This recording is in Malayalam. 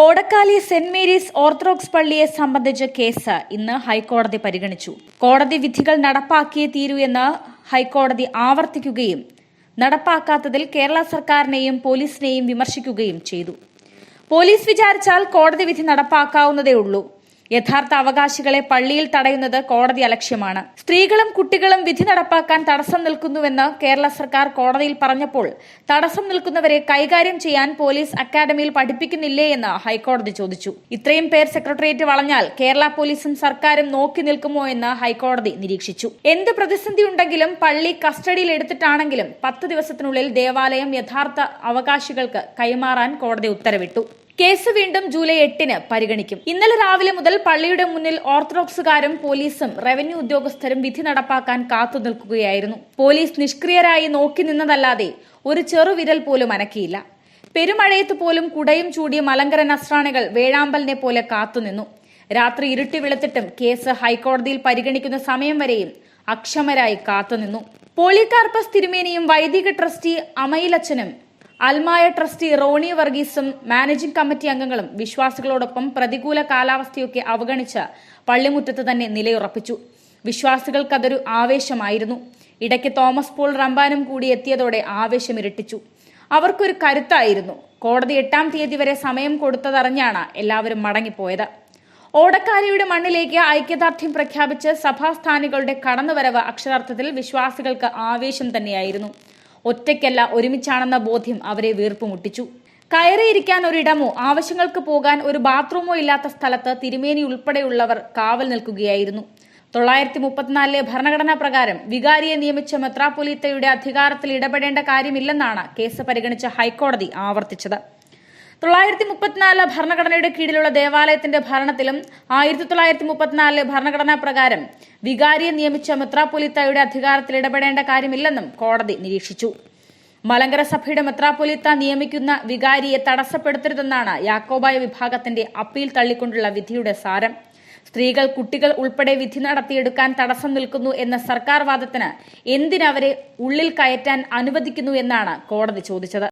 കോടക്കാലി സെന്റ് മേരീസ് ഓർത്തഡോക്സ് പള്ളിയെ സംബന്ധിച്ച കേസ് ഇന്ന് ഹൈക്കോടതി പരിഗണിച്ചു. കോടതി വിധികൾ നടപ്പാക്കിയേ തീരൂ എന്ന് ഹൈക്കോടതി ആവർത്തിക്കുകയും നടപ്പാക്കാത്തതിൽ കേരള സർക്കാരിനെയും പോലീസിനെയും വിമർശിക്കുകയും ചെയ്തു. പോലീസ് വിചാരിച്ചാൽ കോടതി വിധി നടപ്പാക്കാവുന്നതേ ഉള്ളൂ യഥാർത്ഥ അവകാശികളെ പള്ളിയിൽ തടയുന്നത് കോടതി അലക്ഷ്യമാണ്. സ്ത്രീകളും കുട്ടികളും വിധി നടപ്പാക്കാൻ തടസ്സം നിൽക്കുന്നുവെന്ന് കേരള സർക്കാർ കോടതിയിൽ പറഞ്ഞപ്പോൾ തടസ്സം നിൽക്കുന്നവരെ കൈകാര്യം ചെയ്യാൻ പോലീസ് അക്കാദമിയിൽ പഠിപ്പിക്കുന്നില്ലേ എന്ന് ഹൈക്കോടതി ചോദിച്ചു. ഇത്രയും പേർ സെക്രട്ടേറിയറ്റ് വളഞ്ഞാൽ കേരള പോലീസും സർക്കാരും നോക്കി നിൽക്കുമോ എന്ന് ഹൈക്കോടതി നിരീക്ഷിച്ചു. എന്ത് പ്രതിസന്ധി ഉണ്ടെങ്കിലും പള്ളി കസ്റ്റഡിയിൽ എടുത്തിട്ടാണെങ്കിലും പത്ത് ദിവസത്തിനുള്ളിൽ ദേവാലയം യഥാർത്ഥ അവകാശികൾക്ക് കൈമാറാൻ കോടതി ഉത്തരവിട്ടു. കേസ് വീണ്ടും ജൂലൈ എട്ടിന് പരിഗണിക്കും. ഇന്നലെ രാവിലെ മുതൽ പള്ളിയുടെ മുന്നിൽ ഓർത്തഡോക്സുകാരും പോലീസും റവന്യൂ ഉദ്യോഗസ്ഥരും വിധി നടപ്പാക്കാൻ കാത്തു നിൽക്കുകയായിരുന്നു. പോലീസ് നിഷ്ക്രിയരായി നോക്കി നിന്നതല്ലാതെ ഒരു ചെറുവിരൽ പോലും അനക്കിയില്ല. പെരുമഴയത്ത് പോലും കുടയും ചൂടിയ മലങ്കര നസ്രാണികൾ വേഴാമ്പലിനെ പോലെ കാത്തുനിന്നു രാത്രി ഇരുട്ടി വെളുത്തിട്ടും കേസ് ഹൈക്കോടതിയിൽ പരിഗണിക്കുന്ന സമയം വരെയും അക്ഷമരായി കാത്തുനിന്നു പോളികാർപ്പസ് തിരുമേനിയും വൈദിക ട്രസ്റ്റി അമയിലച്ചനും അൽമായ ട്രസ്റ്റി റോണി വർഗീസും മാനേജിംഗ് കമ്മിറ്റി അംഗങ്ങളും വിശ്വാസികളോടൊപ്പം പ്രതികൂല കാലാവസ്ഥയൊക്കെ അവഗണിച്ച് പള്ളിമുറ്റത്ത് തന്നെ നിലയുറപ്പിച്ചു. വിശ്വാസികൾക്കതൊരു ആവേശമായിരുന്നു. ഇടയ്ക്ക് തോമസ് പോൾ റമ്പാനും കൂടി എത്തിയതോടെ ആവേശം ഇരട്ടിച്ചു അവർക്കൊരു കരുത്തായിരുന്നു. കോടതി എട്ടാം തീയതി വരെ സമയം കൊടുത്തതറിഞ്ഞാണ് എല്ലാവരും മടങ്ങിപ്പോയത്. ഓടക്കാരിയുടെ മണ്ണിലേക്ക് ഐക്യദാർഢ്യം പ്രഖ്യാപിച്ച് സഭാസ്ഥാനികളുടെ കടന്നുവരവ് അക്ഷരാർത്ഥത്തിൽ വിശ്വാസികൾക്ക് ആവേശം തന്നെയായിരുന്നു. ഒറ്റയ്ക്കല്ല ഒരുമിച്ചാണെന്ന ബോധ്യം അവരെ വീർപ്പുമുട്ടിച്ചു കയറിയിരിക്കാൻ ഒരിടമോ ആവശ്യങ്ങൾക്ക് പോകാൻ ഒരു ബാത്റൂമോ ഇല്ലാത്ത സ്ഥലത്ത് തിരുമേനി ഉൾപ്പെടെയുള്ളവർ കാവൽ നിൽക്കുകയായിരുന്നു. തൊള്ളായിരത്തി മുപ്പത്തിനാലിലെ ഭരണഘടനാ പ്രകാരം വികാരിയെ നിയമിച്ച മെത്രാപ്പൊലീത്തയുടെ അധികാരത്തിൽ ഇടപെടേണ്ട കാര്യമില്ലെന്നാണ് കേസ് പരിഗണിച്ച ഹൈക്കോടതി ആവർത്തിച്ചത്. തൊള്ളായിരത്തി മുപ്പത്തിനാല് ഭരണഘടനയുടെ കീഴിലുള്ള ദേവാലയത്തിന്റെ ഭരണത്തിലും ആയിരത്തി തൊള്ളായിരത്തി മുപ്പത്തിനാലിലെ ഭരണഘടനാ പ്രകാരം വികാരിയെ നിയമിച്ച മെത്രാപ്പൊലീത്തയുടെ അധികാരത്തിൽ ഇടപെടേണ്ട കാര്യമില്ലെന്നും കോടതി നിരീക്ഷിച്ചു. മലങ്കര സഭയുടെ മെത്രാപ്പൊലിത്ത നിയമിക്കുന്ന വികാരിയെ തടസ്സപ്പെടുത്തരുതെന്നാണ് യാക്കോബായ വിഭാഗത്തിന്റെ അപ്പീൽ തള്ളിക്കൊണ്ടുള്ള വിധിയുടെ സാരം. സ്ത്രീകൾ കുട്ടികൾ ഉൾപ്പെടെ വിധി നടത്തിയെടുക്കാൻ തടസ്സം നിൽക്കുന്നു എന്ന സർക്കാർ വാദത്തിന് എന്തിനവരെ ഉള്ളിൽ കയറ്റാൻ അനുവദിക്കുന്നു എന്നാണ് കോടതി ചോദിച്ചത്.